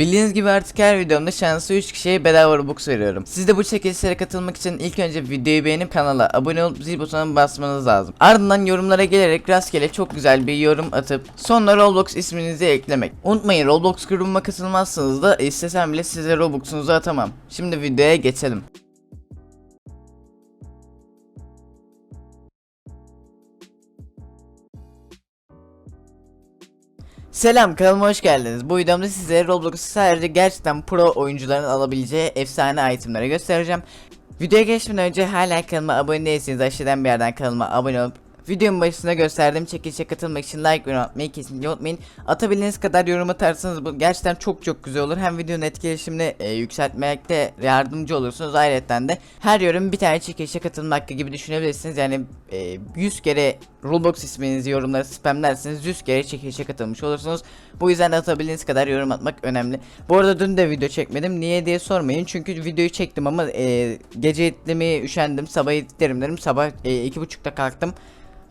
Bildiğiniz gibi artık her videomda şanslı 3 kişiye bedava Robux veriyorum. Siz de bu çekilişlere katılmak için ilk önce videoyu beğenip kanala abone olup zil butonuna basmanız lazım. Ardından yorumlara gelerek rastgele çok güzel bir yorum atıp sonra Roblox isminizi eklemek. Unutmayın Roblox grubuma katılmazsanız da istesem bile size Robux'unuzu atamam. Şimdi videoya geçelim. Selam kanalıma hoş geldiniz. Bu videomda size Roblox'u sadece gerçekten pro oyuncuların alabileceği efsane itemleri göstereceğim. Videoya geçmeden önce hala kanalıma abone değilseniz aşağıdan bir yerden kanalıma abone olup Videonun başında gösterdiğim çekilişe katılmak için like ve atmayı kesinlikle unutmayın. Atabildiğiniz kadar yorum atarsanız bu gerçekten çok çok güzel olur. Hem videonun etkileşimini e, yükseltmekte yardımcı olursunuz. Ayrıca de her yorum bir tane çekilişe katılma hakkı gibi düşünebilirsiniz. Yani e, 100 kere Roblox isminizi yorumlara spamlerseniz 100 kere çekilişe katılmış olursunuz. Bu yüzden atabildiğiniz kadar yorum atmak önemli. Bu arada dün de video çekmedim. Niye diye sormayın. Çünkü videoyu çektim ama e, gece etlemeye üşendim. Sabah editlerim dedim. Sabah e, iki buçukta kalktım.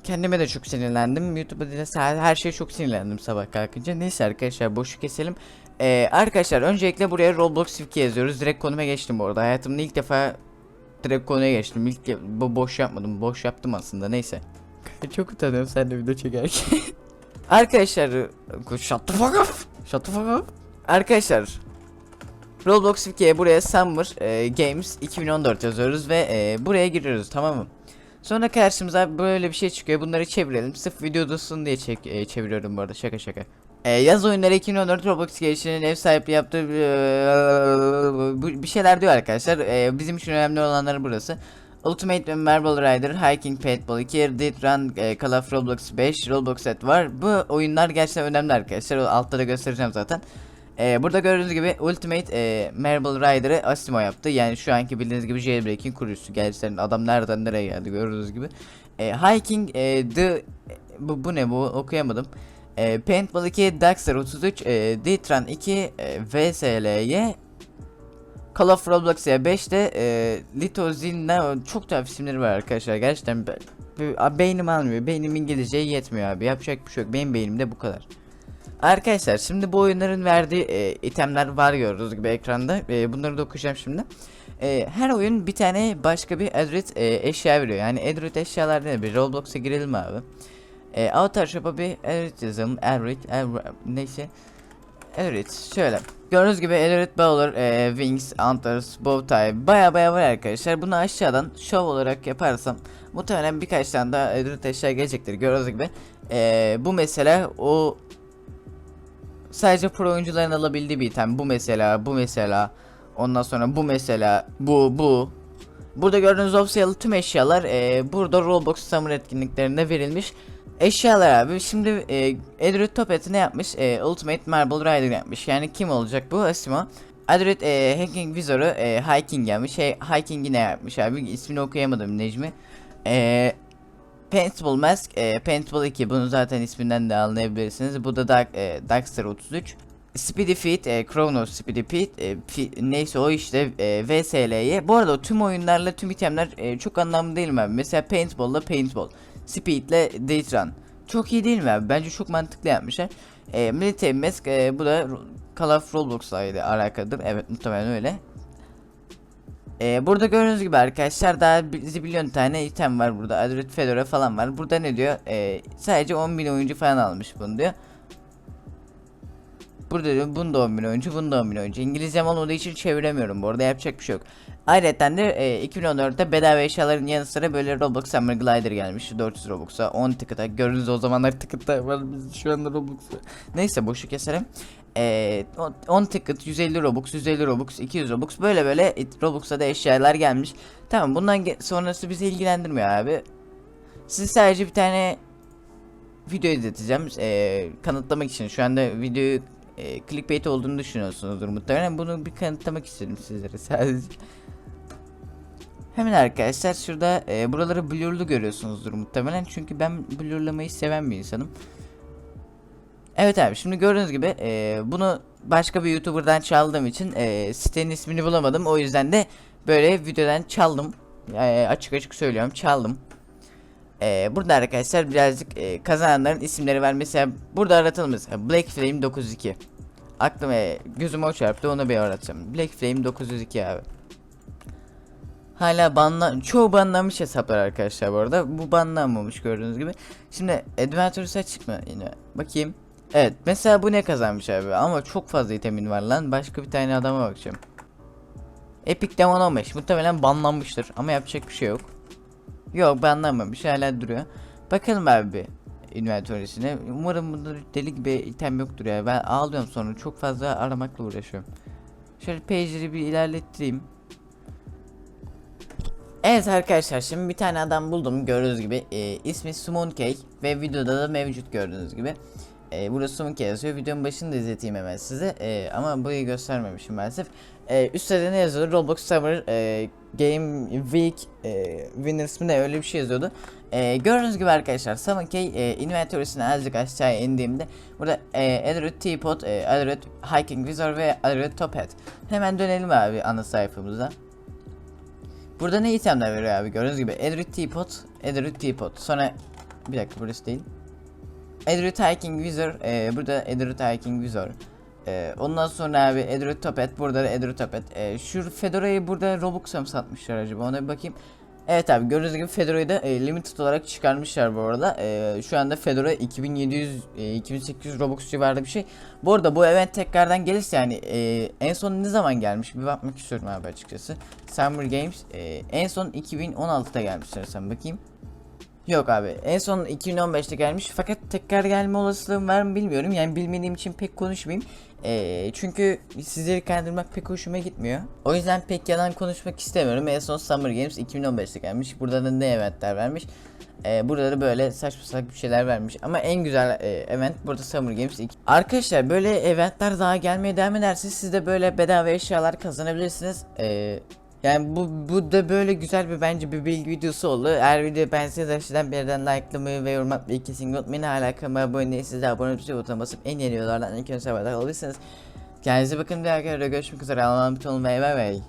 Kendime de çok sinirlendim. YouTube'da da her şey çok sinirlendim sabah kalkınca. Neyse arkadaşlar boşu keselim. Ee, arkadaşlar öncelikle buraya Roblox 2 yazıyoruz. Direkt konuma geçtim bu arada. Hayatımda ilk defa direkt konuya geçtim. İlk bu boş yapmadım. Boş yaptım aslında. Neyse. çok utanıyorum sen de video çekerken. arkadaşlar shut the fuck up. Shut the fuck up. Arkadaşlar Roblox 2'ye buraya Summer e, Games 2014 yazıyoruz ve e, buraya giriyoruz tamam mı? Sonra karşımıza böyle bir şey çıkıyor. Bunları çevirelim. Sırf video dursun diye çek, e, çeviriyorum bu arada. Şaka şaka. E, yaz oyunları 2014 Roblox gelişinin ev sahipliği yaptığı e, bir şeyler diyor arkadaşlar. E, bizim için önemli olanları burası. Ultimate Marble Rider, Hiking Paintball 2, Dead Run, e, Call of Roblox 5, Roblox Set var. Bu oyunlar gerçekten önemli arkadaşlar. Altta da göstereceğim zaten. Ee, burada gördüğünüz gibi Ultimate e, Marble Rider'ı Asimo yaptı. Yani şu anki bildiğiniz gibi Jailbreak'in kurucusu. Gerçekten adam nereden nereye geldi gördüğünüz gibi. E, Hiking e, The bu, bu ne bu okuyamadım. E, Paintball 2, Daxter 33, e, Detran 2, e, VSL'ye Call of Roblox'a 5'te e, Litozin'le çok tuhaf isimleri var arkadaşlar. Gerçekten be, be- beynim almıyor. Beynim İngilizceye yetmiyor abi. Yapacak bir şey yok. Benim beynimde bu kadar. Arkadaşlar şimdi bu oyunların verdiği e, itemler var gördüğünüz gibi ekranda. E, bunları da okuyacağım şimdi. E, her oyun bir tane başka bir Edrit e, eşya veriyor. Yani Edrit eşyalar ne? Bir Roblox'a girelim abi. E, Avatar Shop'a bir Edrit yazalım. Edrit, Edrit neyse. Edrit şöyle. Gördüğünüz gibi Edrit Bowler, e, Wings, Antlers, Bowtie baya baya var arkadaşlar. Bunu aşağıdan show olarak yaparsam muhtemelen birkaç tane daha Edrit eşya gelecektir. Gördüğünüz gibi. E, bu mesela o sadece pro oyuncuların alabildiği bir item. Bu mesela, bu mesela. Ondan sonra bu mesela, bu, bu. Burada gördüğünüz opsiyonel tüm eşyalar e, burada Roblox Summer etkinliklerinde verilmiş eşyalar abi. Şimdi e, Edward Topet ne yapmış? E, Ultimate Marble Rider yapmış. Yani kim olacak bu? Asimo. Edward e, Hacking Wizard'ı e, Hiking yapmış. Şey, Hiking'i ne yapmış abi? İsmini okuyamadım Necmi. E, Paintball Mask, e, Paintball 2 bunu zaten isminden de anlayabilirsiniz. Bu da Dark, e, Darkster 33. Speedy Feet, e, Chronos Speedy Feet, e, fi- neyse o işte e, VSL'ye. Bu arada tüm oyunlarla tüm itemler e, çok anlamlı değil mi abi? Mesela Paintball'la Paintball, Speed'le Date Run. Çok iyi değil mi? Bence çok mantıklı yapmışlar. E, Military Mask, e, bu da Call of Roblox'la alakalıdır. Evet muhtemelen öyle. Ee, burada gördüğünüz gibi arkadaşlar daha bir zilyon tane item var burada. Adret Fedora falan var. Burada ne diyor? Ee, sadece 10 bin oyuncu falan almış bunu diyor. Burada diyor bunda 10 bin oyuncu, bunda 10 bin oyuncu. İngilizcem olmadığı için çeviremiyorum bu arada yapacak bir şey yok. Ayrıca de e, 2014'te bedava eşyaların yanı sıra böyle Roblox Summer Glider gelmiş 400 Robux'a 10 ticket'a gördüğünüz o zamanlar ticket'ta var biz şu anda Robux'a. Neyse boşu keselim. Ee, o- 10 ticket 150 Robux 150 Robux 200 Robux böyle böyle Robux'a da eşyalar gelmiş. Tamam bundan sonrası bizi ilgilendirmiyor abi. Size sadece bir tane video izleteceğim. Ee, kanıtlamak için şu anda videoyu e, clickbait olduğunu düşünüyorsunuzdur muhtemelen. Bunu bir kanıtlamak istedim sizlere sadece. Hemen arkadaşlar şurada e, buraları blurlu görüyorsunuzdur muhtemelen. Çünkü ben blurlamayı seven bir insanım. Evet abi şimdi gördüğünüz gibi e, bunu başka bir YouTuber'dan çaldığım için e, sitenin ismini bulamadım. O yüzden de böyle videodan çaldım. E, açık açık söylüyorum çaldım. E, burada arkadaşlar birazcık e, kazananların isimleri var. Mesela burada mesela Black Flame 92. aklıma gözüme o çarptı onu bir öğreteceğim. Black Flame 902 abi. Hala banla çoğu banlanmış hesaplar arkadaşlar bu arada. Bu banlanmamış gördüğünüz gibi. Şimdi Adventures açık yine? Bakayım. Evet mesela bu ne kazanmış abi ama çok fazla itemin var lan. Başka bir tane adama bakacağım. Epic Demon 15 muhtemelen banlanmıştır ama yapacak bir şey yok. Yok banlanmamış hala duruyor. Bakalım abi bir inventory'sine. Umarım bunda deli gibi item yoktur ya. Ben ağlıyorum sonra çok fazla aramakla uğraşıyorum. Şöyle page'i bir ilerlettireyim. Evet arkadaşlar şimdi bir tane adam buldum gördüğünüz gibi e, ismi Summon Cake ve videoda da mevcut gördüğünüz gibi e, Summon Cake yazıyor. Videonun başını da izleteyim hemen size. E, ama burayı göstermemişim maalesef. E, üstte ne yazıyordu? Roblox Summer e, Game Week e, Winners mi öyle bir şey yazıyordu. E, gördüğünüz gibi arkadaşlar Summon Cake e, inventory'sine azıcık aşağıya indiğimde burada e, Adroit Teapot, e, Adroit Hiking Visor ve Adroit Top Hat hemen dönelim abi ana sayfamıza. Burada ne itemler veriyor abi? Gördüğünüz gibi Edrit Teapot, Edrit Teapot. Sonra bir dakika burası değil Edrit Hiking Visor, e, burada Edrit Hiking Visor e, Ondan sonra abi Edrit Topet, burada da Edrit Topet e, Şu Fedora'yı burada Robux'a mı satmışlar acaba ona bir bakayım Evet abi gördüğünüz gibi Fedora'yı da e, limited olarak çıkarmışlar bu arada. E, şu anda Fedora 2700 e, 2800 Robux civarında bir şey. Bu arada bu event tekrardan gelirse yani e, en son ne zaman gelmiş bir bakmak istiyorum abi açıkçası. Summer Games e, en son 2016'da gelmişler sen bakayım. Yok abi en son 2015'te gelmiş fakat tekrar gelme olasılığım var mı bilmiyorum yani bilmediğim için pek konuşmayayım. Ee, çünkü sizleri kandırmak pek hoşuma gitmiyor. O yüzden pek yalan konuşmak istemiyorum. En son Summer Games 2015'te gelmiş. Burada da ne eventler vermiş. Ee, burada da böyle saçma salak bir şeyler vermiş. Ama en güzel e, event burada Summer Games 2. Arkadaşlar böyle eventler daha gelmeye devam ederse siz de böyle bedava eşyalar kazanabilirsiniz. Ee, yani bu, bu da böyle güzel bir bence bir bilgi videosu oldu. Eğer video beğendiyseniz aşağıdan bir yerden likelamayı ve yorum atmayı kesin unutmayın. Hala kanalıma abone değilseniz de abone olup butonuna basıp en yeni videolardan ilk önce haberdar olursanız. Kendinize bakın diğer videoda görüşmek üzere. Allah'a emanet olun ve bay bay.